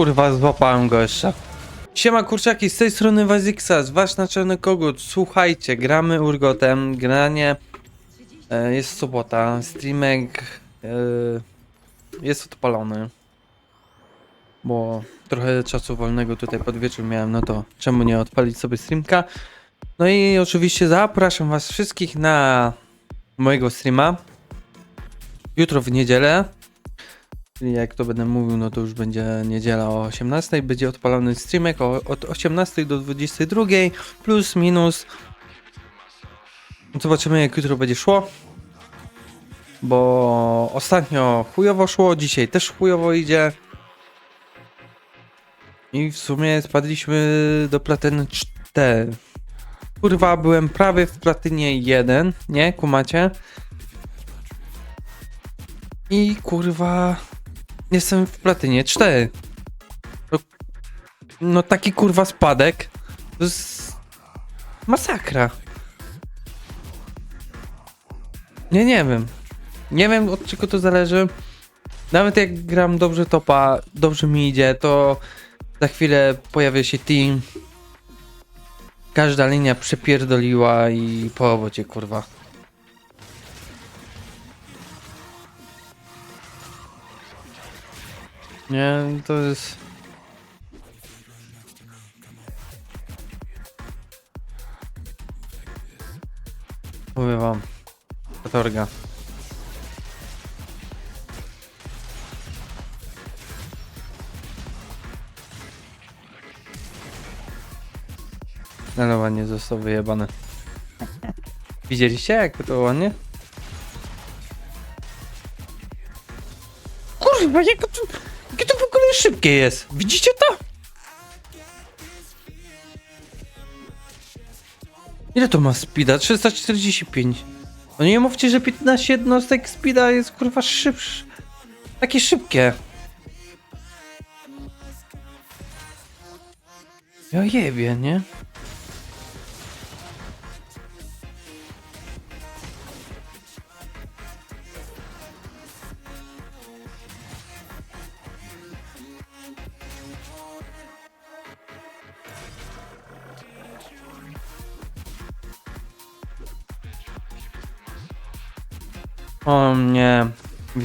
kurwa, złapałem go jeszcze. Siema kurczaki, z tej strony Waziksa, wasz naczelny kogut. Słuchajcie, gramy urgotem, granie... E, jest sobota, streamek e, jest odpalony. Bo trochę czasu wolnego tutaj pod wieczór miałem, no to czemu nie odpalić sobie streamka? No i oczywiście zapraszam was wszystkich na mojego streama. Jutro w niedzielę. Jak to będę mówił, no to już będzie niedziela o 18. Będzie odpalony streamek od 18 do 22. Plus, minus. Zobaczymy jak jutro będzie szło. Bo ostatnio chujowo szło, dzisiaj też chujowo idzie. I w sumie spadliśmy do platyny 4. Kurwa, byłem prawie w platynie 1, nie? Kumacie? I kurwa, jestem w platynie 4. No, no taki kurwa spadek. To jest masakra. Nie, nie wiem. Nie wiem od czego to zależy. Nawet jak gram dobrze topa, dobrze mi idzie, to za chwilę pojawia się team. Każda linia przepierdoliła i po obocie kurwa. Nie, to jest... Mówię wam. Katorga. Ale ładnie został wyjebany. Widzieliście jak to ładnie? Kurwa, jak to, szybkie jest. Widzicie to? Ile to ma speeda? 345. No nie mówcie, że 15 jednostek speeda jest kurwa szybsze. Takie szybkie. Ja jebie, nie?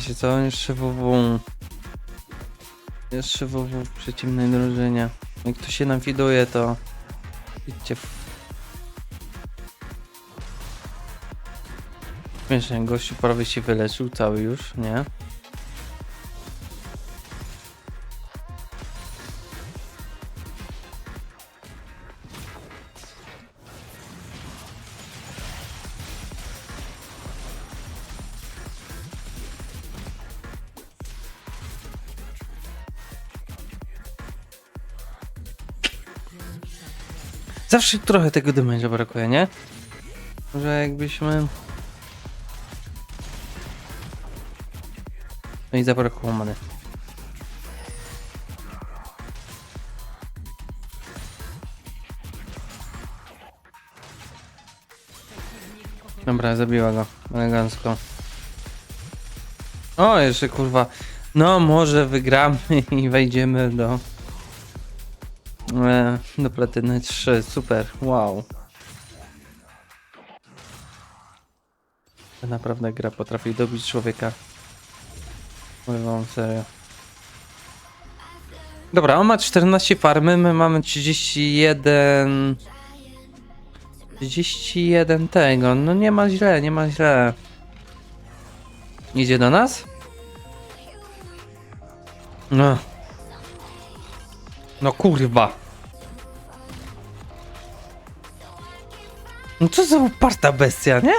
Wiecie co? Jeszcze WW. Jeszcze WW w przeciwnej drużynie. Jak to się nawiduje, to idźcie w... Śmiesznie, gościu prawie się wyleczył cały już, nie? Zawsze trochę tego damage'a brakuje, nie? Może jakbyśmy... No i zabrakło many. Dobra, zabiła go. Elegancko. O, jeszcze kurwa. No, może wygramy i wejdziemy do... E, do platyny 3, super, wow. Naprawdę gra potrafi dobić człowieka. Mówię wam serio. Dobra, on ma 14 farmy, my mamy 31... 31 tego, no nie ma źle, nie ma źle. Idzie do nas? No. No kurwa. No co za uparta bestia, nie?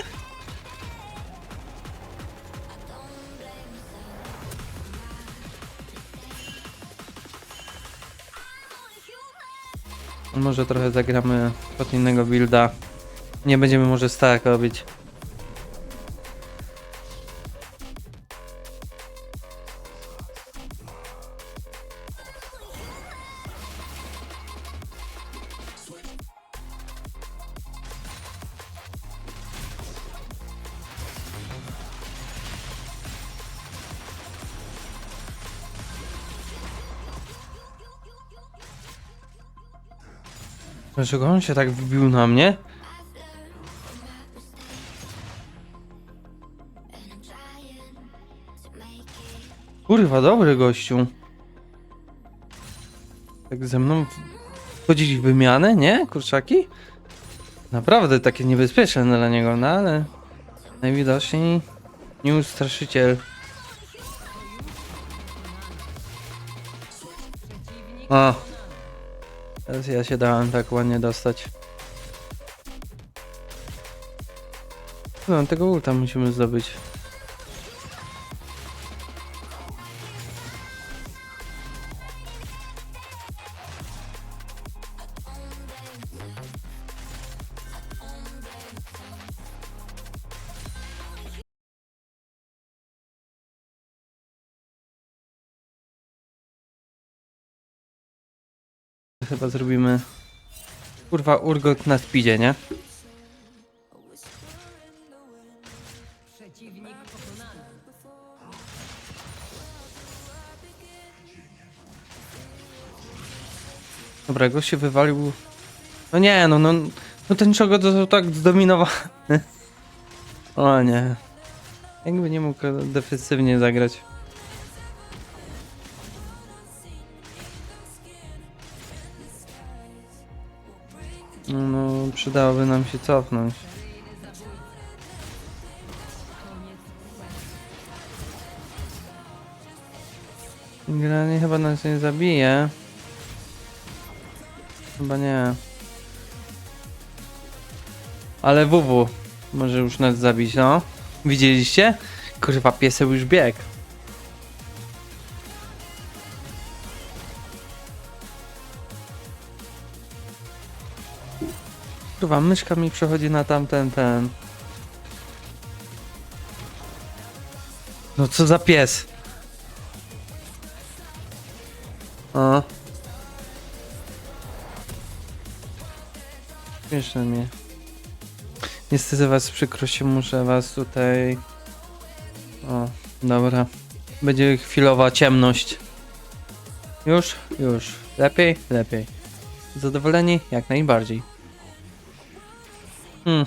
Może trochę zagramy pod innego builda. Nie będziemy może stack robić. Dlaczego on się tak wbił na mnie? Kurwa, dobry gościu. Tak ze mną wchodzić w wymianę, nie? Kurczaki? Naprawdę takie niebezpieczne dla niego, no ale najwidoczniej nieustraszyciel. O! Teraz ja się dałem tak ładnie dostać. No, tego ulta musimy zdobyć. Chyba zrobimy... Kurwa, urgot na speedzie, nie? Dobra, go się wywalił. No nie, no, no, no ten czego to tak zdominowany. O nie. Jakby nie mógł defensywnie zagrać. No, przydałoby nam się cofnąć. Granie chyba nas nie zabije. Chyba nie. Ale WW może już nas zabić, no. Widzieliście? Kurwa, pieseł już bieg. Kurwa, myszka mi przechodzi na tamten ten. No co za pies? O. Śmieszne mnie. Niestety was z przykrością muszę was tutaj... O, dobra. Będzie chwilowa ciemność. Już? Już. Lepiej? Lepiej. Zadowoleni? Jak najbardziej. Hmm.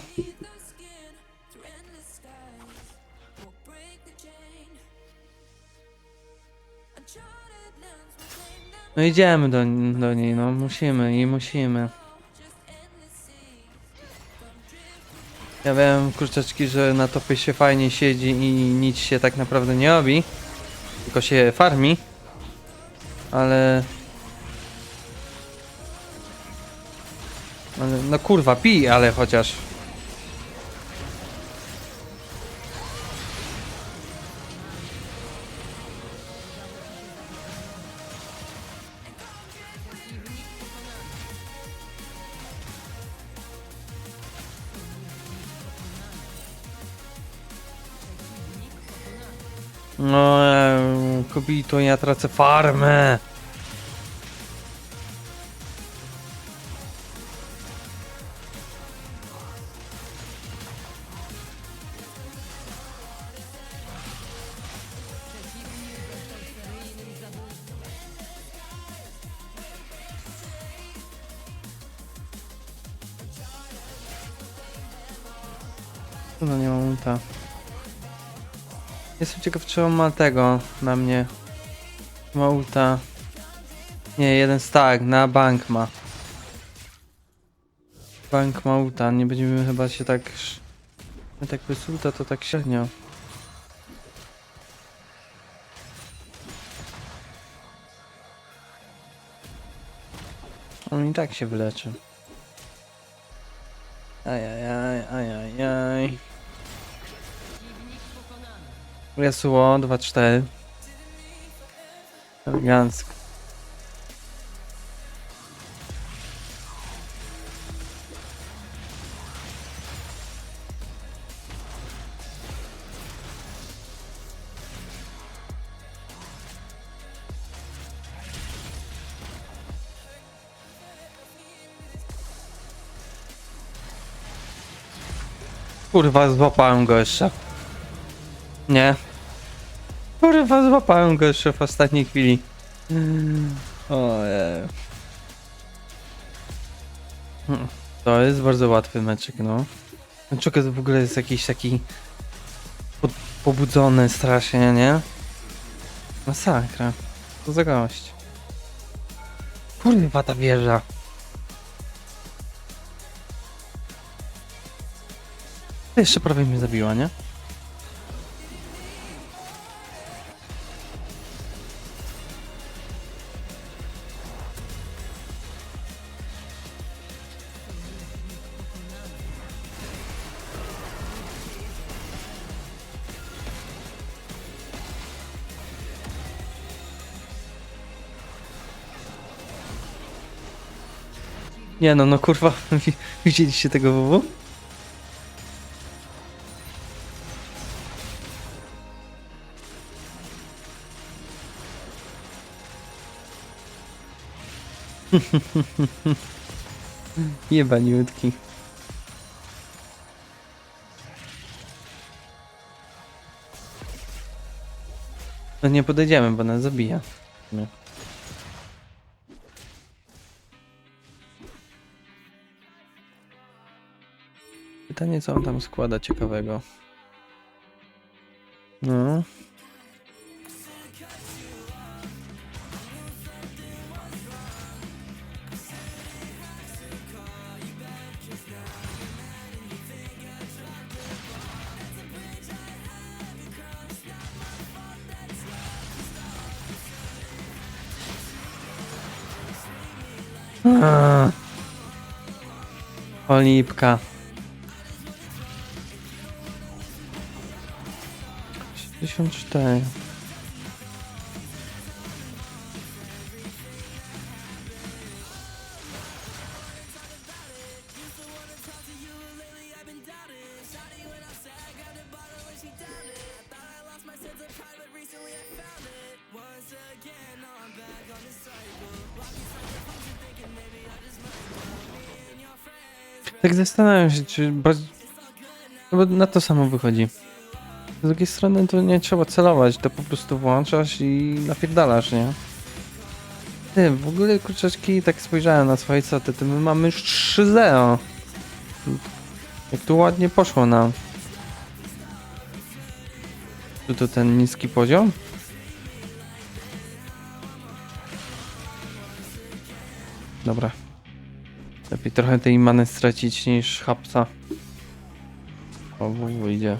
No idziemy do, do niej, no musimy i musimy. Ja wiem, kurczaczki, że na topie się fajnie siedzi i nic się tak naprawdę nie robi. Tylko się farmi. Ale... Ale, no kurwa, pij, ale chociaż. Kobito, ja tracę farmę. No nie mam ulta. Jestem ciekaw, czy on ma tego na mnie. Ma ulta. Nie, jeden stack, na bank ma. Bank ma ulta, nie będziemy chyba się tak... My tak bez ulta to tak średnio. On i tak się wyleczy. Ajajaj, ajajaj. Yasuo 2-4. Elegancko. Kurwa, złapałem go jeszcze. Nie. Kurwa, złapałem go jeszcze w ostatniej chwili. Ojej. Hmm, To jest bardzo łatwy meczyk, no. Czuka w ogóle jest jakiś taki pobudzony strasznie, nie? Masakra. Co za gość. Kurwa ta wieża. Jeszcze prawie mnie zabiła, nie? Nie no, no kurwa, wi- widzieliście tego WW? Jebaniutki. No nie podejdziemy, bo nas zabija. Nie. Pytanie, co on tam składa ciekawego. No. Aaa. 64. Tak zastanawiam się, czy. No bo na to samo wychodzi. Z drugiej strony to nie trzeba celować, to po prostu włączasz i napierdalasz, nie? Ty, w ogóle kurczaczki, tak spojrzałem na swoje coty, to my mamy już 3-0. Jak tu ładnie poszło nam. Tu to ten niski poziom? Dobra. Lepiej trochę tej many stracić niż hapsa. O, WW idzie.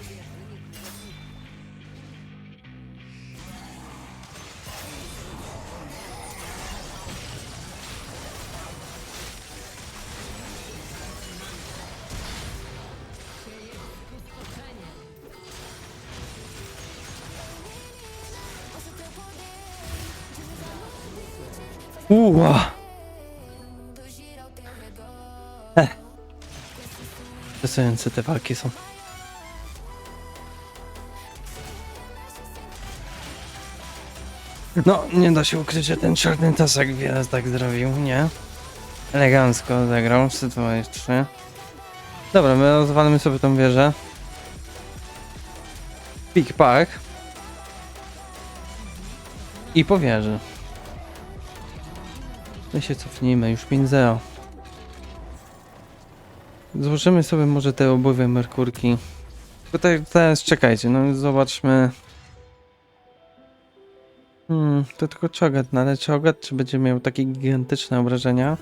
Uła! Stresujące te walki są. No, nie da się ukryć, że ten czarny tasek wiele tak zrobił, nie? Elegancko zagrał, sytuacja. Dobra, my rozwalimy sobie tą wieżę. Pik pak. I po wieży. My się cofnijmy, już 5-0. Złożymy sobie może te obuwie Merkurki. Tutaj teraz czekajcie, no zobaczmy. Hmm, to tylko czogat, no ale czogat czy będzie miał takie gigantyczne obrażenia?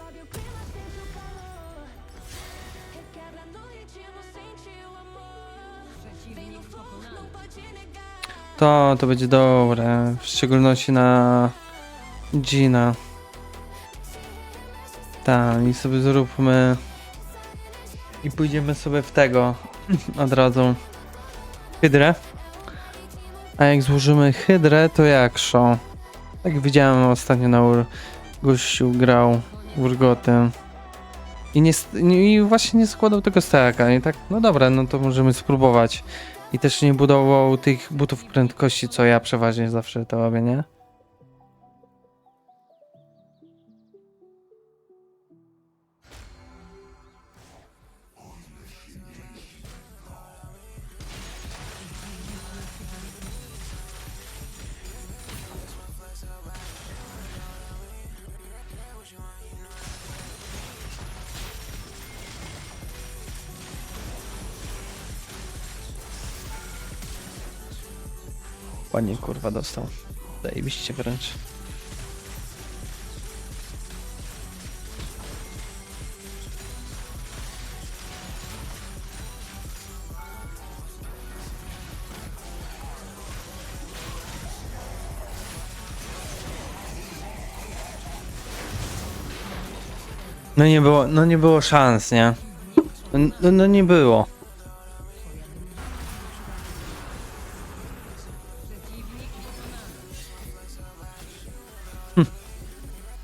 To, to będzie dobre, w szczególności na Gina. Tak, i sobie zróbmy i pójdziemy sobie w tego od razu. Hydrę. A jak złożymy hydrę, to jak szo? Tak widziałem ostatnio na ur... gościu grał urgotem. I, nie, I właśnie nie składał tego staka. I tak, no dobra, no to możemy spróbować. I też nie budował tych butów prędkości, co ja przeważnie zawsze to robię, nie? Ładnie kurwa dostał. Zajebiście wręcz. No nie było, no nie było szans, nie? No, no, no nie było.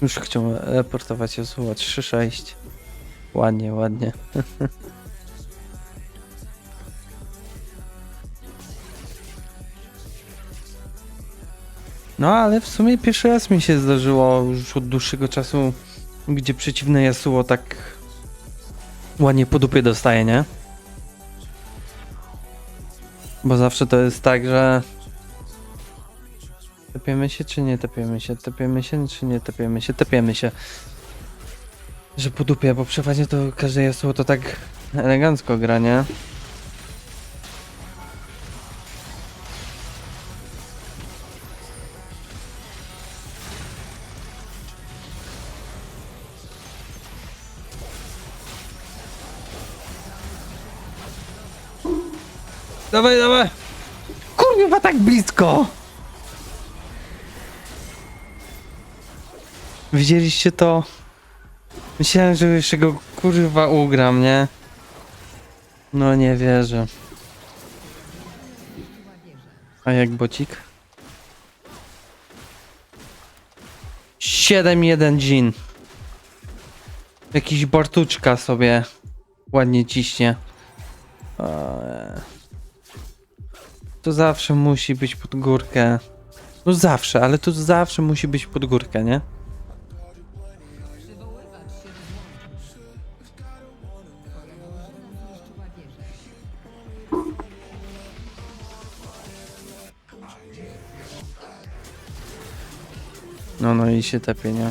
Już chciał reportować Yasuo 3-6. Ładnie, ładnie. No ale w sumie pierwszy raz mi się zdarzyło już od dłuższego czasu, gdzie przeciwne Yasuo tak ładnie po dupie dostaje, nie? Bo zawsze to jest tak, że tepiemy się czy nie tepiemy się, tepiemy się czy nie tepiemy się, tepiemy się. Że po dupie, bo przeważnie to każde Yasuo to tak elegancko gra, nie? Dawaj, dawaj! Kurwa, tak blisko! Widzieliście to? Myślałem, że jeszcze go kurwa ugram, nie? No nie wierzę. A jak bocik? 7-1 Jin. Jakiś Bartuczka sobie ładnie ciśnie. To zawsze musi być pod górkę. No zawsze, ale to zawsze musi być pod górkę, nie? Się tepie, nie?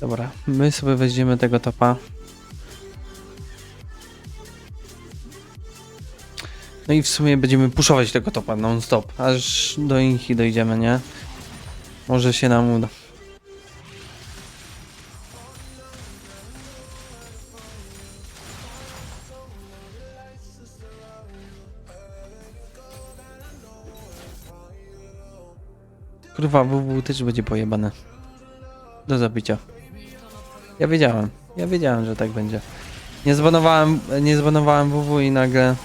Dobra, my sobie weźmiemy tego topa. No i w sumie będziemy puszować tego topa non-stop, aż do Inchi dojdziemy, nie? Może się nam uda. Kurwa, WW też będzie pojebane. Do zabicia. Ja wiedziałem. Ja wiedziałem, że tak będzie. Nie zbanowałem, nie zbanowałem WW i nagle...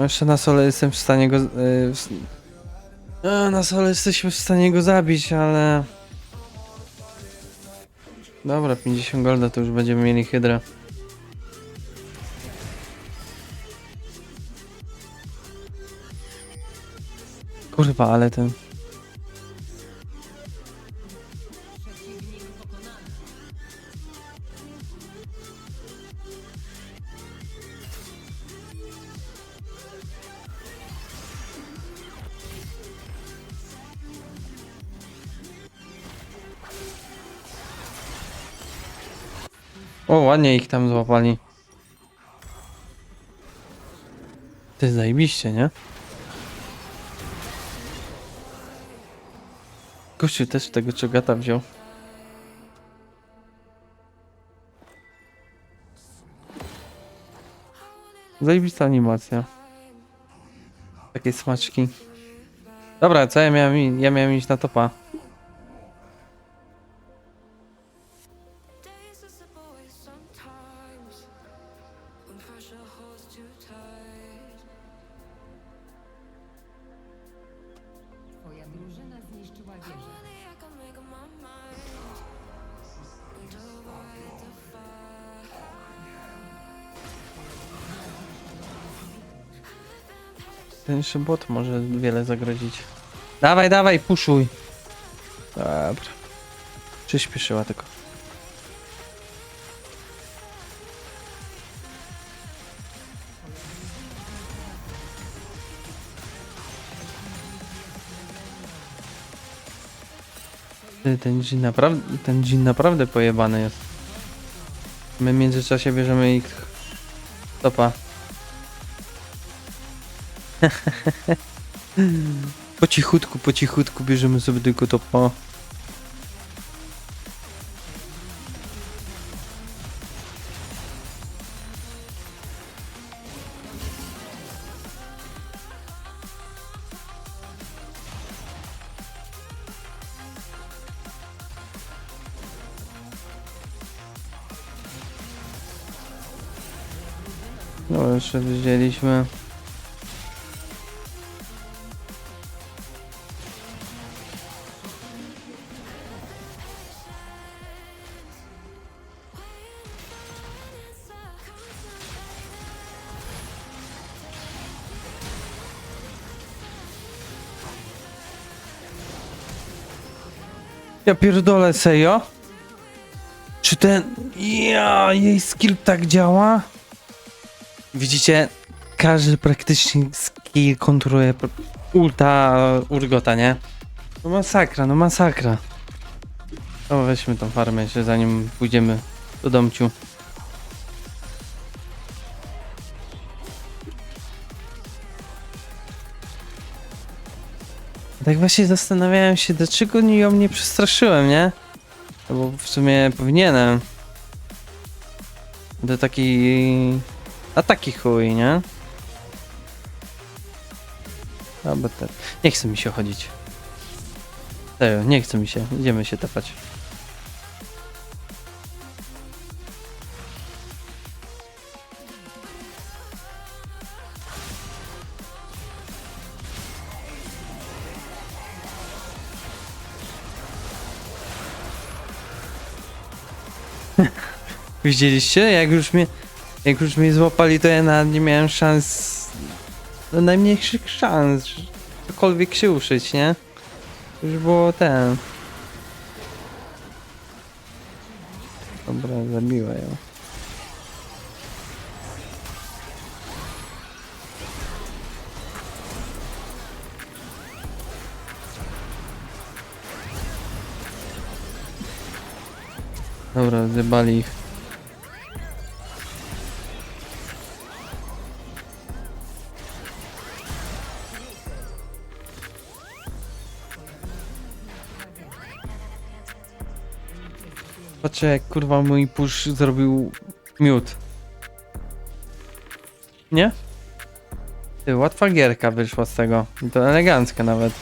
Jeszcze na sole jestem w stanie go... Yy, w... Na sole jesteśmy w stanie go zabić, ale... Dobra, 50 golda to już będziemy mieli hydrę. Kurwa, ale ten... ładnie ich tam złapali. Ty zajebiście, nie? Gościu też tego czogata wziął. Zajebista animacja. Takie smaczki. Dobra, co ja miałem, ja miałem iść na topa. Ten jeszcze bot może wiele zagrozić. Dawaj, dawaj, puszuj. Dobra. Przyspieszyła tylko. Ten dżin naprawdę, ten dżin naprawdę pojebany jest. My w międzyczasie bierzemy ich stopa. po cichutku, po cichutku bierzemy sobie tylko topa. No jeszcze wzięliśmy. Ja pierdolę sejo. Czy ten... Ja, jej skill tak działa? Widzicie, każdy praktycznie skill kontroluje ulta Urgota, nie? No masakra, no masakra. No weźmy tą farmę jeszcze zanim pójdziemy do domciu. Tak właśnie zastanawiałem się, dlaczego ją nie przestraszyłem, nie? No bo w sumie powinienem. To taki... A taki chuj, nie? Dobra, te... nie chce mi się chodzić. Nie chce mi się. Idziemy się tepać. Widzieliście? Jak już mnie, jak już mnie złapali, to ja nawet nie miałem szans, no najmniejszych szans, cokolwiek się uszyć, nie? Już było ten. Zjebali ich. Jak kurwa mój push zrobił miód. Nie? Ty, łatwa gierka wyszła z tego. I To elegancka nawet.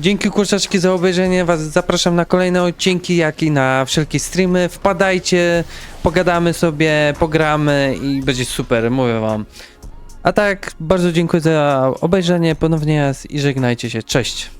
Dzięki kurczaczki za obejrzenie was. Zapraszam na kolejne odcinki, jak i na wszelkie streamy. Wpadajcie, pogadamy sobie, pogramy i będzie super, mówię wam. A tak, bardzo dziękuję za obejrzenie ponownie i żegnajcie się. Cześć.